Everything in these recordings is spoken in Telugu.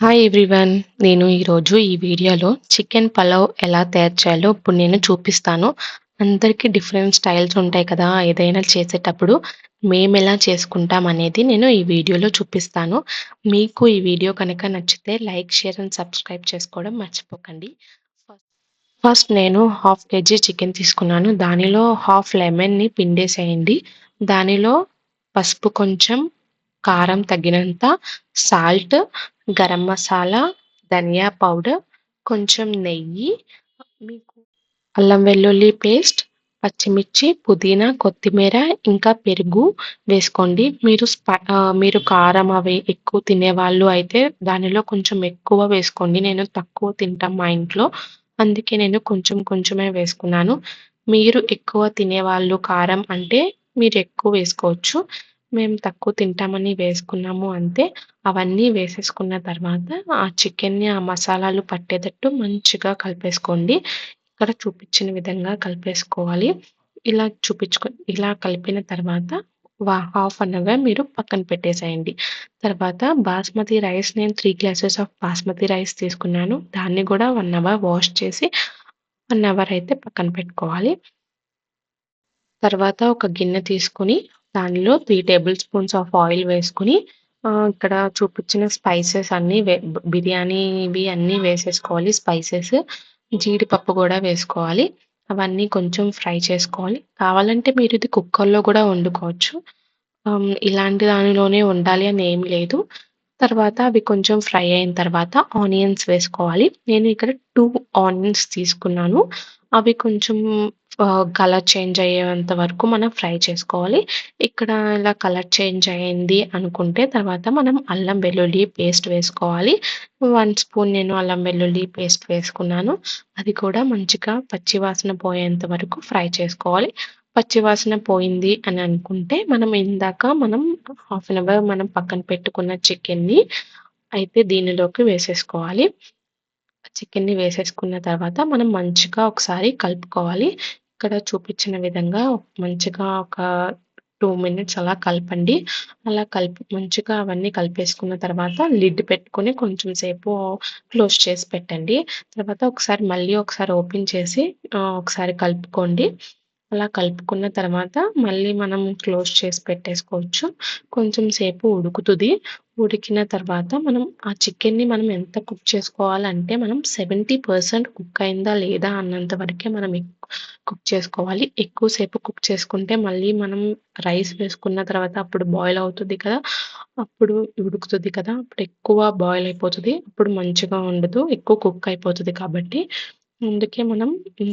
హాయ్ ఎవ్రీవన్ నేను ఈరోజు ఈ వీడియోలో చికెన్ పలావ్ ఎలా తయారు చేయాలో ఇప్పుడు నేను చూపిస్తాను. అందరికీ డిఫరెంట్ స్టైల్స్ ఉంటాయి కదా ఏదైనా చేసేటప్పుడు మేము ఎలా చేసుకుంటాం అనేది నేను ఈ వీడియోలో చూపిస్తాను. మీకు ఈ వీడియో కనుక నచ్చితే లైక్ షేర్ అండ్ సబ్స్క్రైబ్ చేసుకోవడం మర్చిపోకండి. ఫస్ట్ నేను హాఫ్ కేజీ చికెన్ తీసుకున్నాను. దానిలో హాఫ్ లెమన్ని పిండేసేయండి. దానిలో పసుపు కొంచెం కారం తగినంత సాల్ట్ గరం మసాలా ధనియా పౌడర్ కొంచెం నెయ్యి మీకు అల్లం వెల్లుల్లి పేస్ట్ పచ్చిమిర్చి పుదీనా కొత్తిమీర ఇంకా పెరుగు వేసుకోండి. మీరు మీరు కారం అవి ఎక్కువ తినేవాళ్ళు అయితే దానిలో కొంచెం ఎక్కువ వేసుకోండి. నేను తక్కువ తింటాం మా ఇంట్లో. అందుకే నేను కొంచెం కొంచెమే వేసుకున్నాను. మీరు ఎక్కువ తినేవాళ్ళు కారం అంటే మీరు ఎక్కువ వేసుకోవచ్చు. మేము తక్కువ తింటామని వేసుకున్నాము అంతే అవన్నీ వేసేసుకున్న తర్వాత ఆ చికెన్ని ఆ మసాలాలు పట్టేటట్టు మంచిగా కలిపేసుకోండి. ఇక్కడ చూపించిన విధంగా కలిపేసుకోవాలి. ఇలా చూపించుకో ఇలా కలిపిన తర్వాత హాఫ్ అన్ అవర్ మీరు పక్కన పెట్టేసేయండి. తర్వాత బాస్మతి రైస్ నేను three glasses of basmati rice తీసుకున్నాను. దాన్ని కూడా వన్ అవర్ వాష్ చేసి వన్ అవర్ అయితే పక్కన పెట్టుకోవాలి. తర్వాత ఒక గిన్నె తీసుకొని దానిలో three tablespoons of oil వేసుకుని ఇక్కడ చూపించిన స్పైసెస్ అన్నీ వే బిర్యానీవి అన్నీ వేసేసుకోవాలి. స్పైసెస్ జీడిపప్పు కూడా వేసుకోవాలి. అవన్నీ కొంచెం ఫ్రై చేసుకోవాలి. కావాలంటే మీరు ఇది కుక్కర్లో కూడా వండుకోవచ్చు. ఇలాంటి దానిలోనే ఉండాలి అని ఏం లేదు. తర్వాత అవి కొంచెం ఫ్రై అయిన తర్వాత ఆనియన్స్ వేసుకోవాలి. నేను ఇక్కడ టూ ఆనియన్స్ తీసుకున్నాను. అవి కొంచెం కలర్ చేంజ్ అయ్యేంత వరకు మనం ఫ్రై చేసుకోవాలి. ఇక్కడ ఇలా కలర్ చేంజ్ అయ్యింది అనుకుంటే తర్వాత మనం అల్లం వెల్లుల్లి పేస్ట్ వేసుకోవాలి. వన్ స్పూన్ నేను అల్లం వెల్లుల్లి పేస్ట్ వేసుకున్నాను. అది కూడా మంచిగా పచ్చివాసన పోయేంత వరకు ఫ్రై చేసుకోవాలి. పచ్చివాసన పోయింది అని అనుకుంటే మనం ఇందాక మనం హాఫ్ అన్ అవర్ మనం పక్కన పెట్టుకున్న చికెన్ని అయితే దీనిలోకి వేసేసుకోవాలి. చికెన్ని వేసేసుకున్న తర్వాత మనం మంచిగా ఒకసారి కలుపుకోవాలి. ఇక్కడ చూపించిన విధంగా మంచిగా ఒక టూ మినిట్స్ అలా కలపండి. అలా కలిపి మంచిగా అవన్నీ కలిపేసుకున్న తర్వాత లిడ్ పెట్టుకొని కొంచెం సేపు క్లోజ్ చేసి పెట్టండి. తర్వాత ఒకసారి మళ్ళీ ఒకసారి ఓపెన్ చేసి ఒకసారి కలుపుకోండి. అలా కలుపుకున్న తర్వాత మళ్ళీ మనం క్లోజ్ చేసి పెట్టేసుకోవచ్చు. కొంచెం సేపు ఉడుకుతుంది. ఉడికిన తర్వాత మనం ఆ చికెన్ని మనం ఎంత కుక్ చేసుకోవాలంటే మనం సెవెంటీ పర్సెంట్ కుక్ అయిందా లేదా అన్నంత వరకే మనం కుక్ చేసుకోవాలి. ఎక్కువసేపు కుక్ చేసుకుంటే మళ్ళీ మనం రైస్ వేసుకున్న తర్వాత అప్పుడు బాయిల్ అవుతుంది కదా అప్పుడు ఉడుకుతుంది కదా అప్పుడు ఎక్కువ బాయిల్ అయిపోతుంది. అప్పుడు మంచిగా ఉండదు. ఎక్కువ కుక్ అయిపోతుంది కాబట్టి అందుకే మనం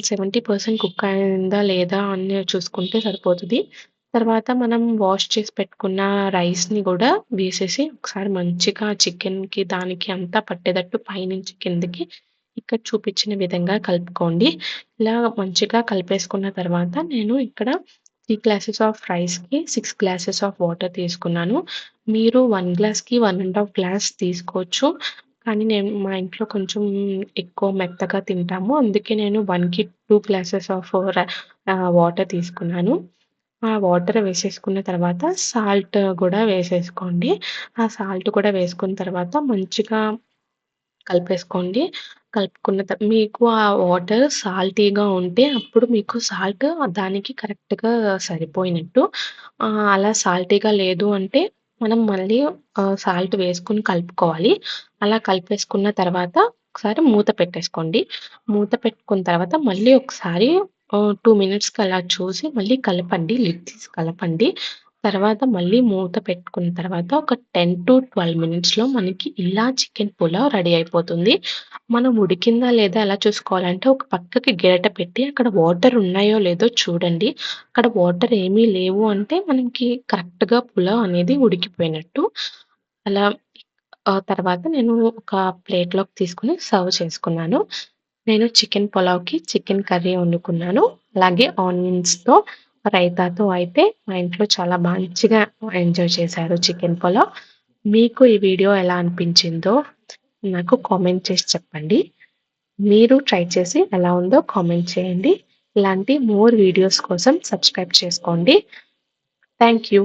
సెవెంటీ పర్సెంట్ కుక్ అయిందా లేదా అని చూసుకుంటే సరిపోతుంది. తర్వాత మనం వాష్ చేసి పెట్టుకున్న రైస్ని కూడా వేసేసి ఒకసారి మంచిగా చికెన్కి దానికి అంతా పట్టేటట్టు పైనుంచి కిందకి ఇక్కడ చూపించిన విధంగా కలుపుకోండి. ఇలా మంచిగా కలిపేసుకున్న తర్వాత నేను ఇక్కడ త్రీ గ్లాసెస్ ఆఫ్ రైస్కి సిక్స్ గ్లాసెస్ ఆఫ్ వాటర్ తీసుకున్నాను. మీరు వన్ గ్లాస్కి వన్ అండ్ హాఫ్ గ్లాస్ తీసుకోవచ్చు. కానీ నేను మా ఇంట్లో కొంచెం ఎక్కువ మెత్తగా తింటాము. అందుకే నేను వన్కి టూ గ్లాసెస్ ఆఫ్ వాటర్ తీసుకున్నాను. ఆ వాటర్ వేసేసుకున్న తర్వాత సాల్ట్ కూడా వేసేసుకోండి. ఆ సాల్ట్ కూడా వేసుకున్న తర్వాత మంచిగా కలిపేసుకోండి. కలుపుకున్న త మీకు ఆ వాటర్ సాల్టీగా ఉంటే అప్పుడు మీకు సాల్ట్ దానికి కరెక్ట్‌గా సరిపోయినట్టు. అలా సాల్టీగా లేదు అంటే మనం మళ్ళీ సాల్ట్ వేసుకొని కలుపుకోవాలి. అలా కలిపేసుకున్న తర్వాత ఒకసారి మూత పెట్టేసుకోండి. మూత పెట్టుకున్న తర్వాత మళ్ళీ ఒకసారి టూ మినిట్స్‌కి అలా చూసి మళ్ళీ కలపండి. లిడ్ తీసి కలపండి. తర్వాత మళ్ళీ మూత పెట్టుకున్న తర్వాత ఒక టెన్ టు ట్వెల్వ్ మినిట్స్‌లో మనకి ఇలా చికెన్ పులావ్ రెడీ అయిపోతుంది. మనం ఉడికిందా లేదా ఎలా చూసుకోవాలంటే ఒక పక్కకి గిరట పెట్టి అక్కడ వాటర్ ఉన్నాయో లేదో చూడండి. అక్కడ వాటర్ ఏమీ లేవు అంటే మనకి కరెక్ట్‌గా పులావ్ అనేది ఉడికిపోయినట్టు. అలా తర్వాత నేను ఒక ప్లేట్‌లోకి తీసుకొని సర్వ్ చేసుకున్నాను. నేను చికెన్ పులావ్‌కి చికెన్ కర్రీ వండుకున్నాను. అలాగే ఆనియన్స్‌తో రైతాతో అయితే మా ఇంట్లో చాలా మంచిగా ఎంజాయ్ చేశారు చికెన్ పులావ్. మీకు ఈ వీడియో ఎలా అనిపించిందో నాకు కామెంట్ చేసి చెప్పండి. మీరు ట్రై చేసి ఎలా ఉందో కామెంట్ చేయండి. ఇలాంటి మోర్ వీడియోస్ కోసం సబ్స్క్రైబ్ చేసుకోండి. Thank you.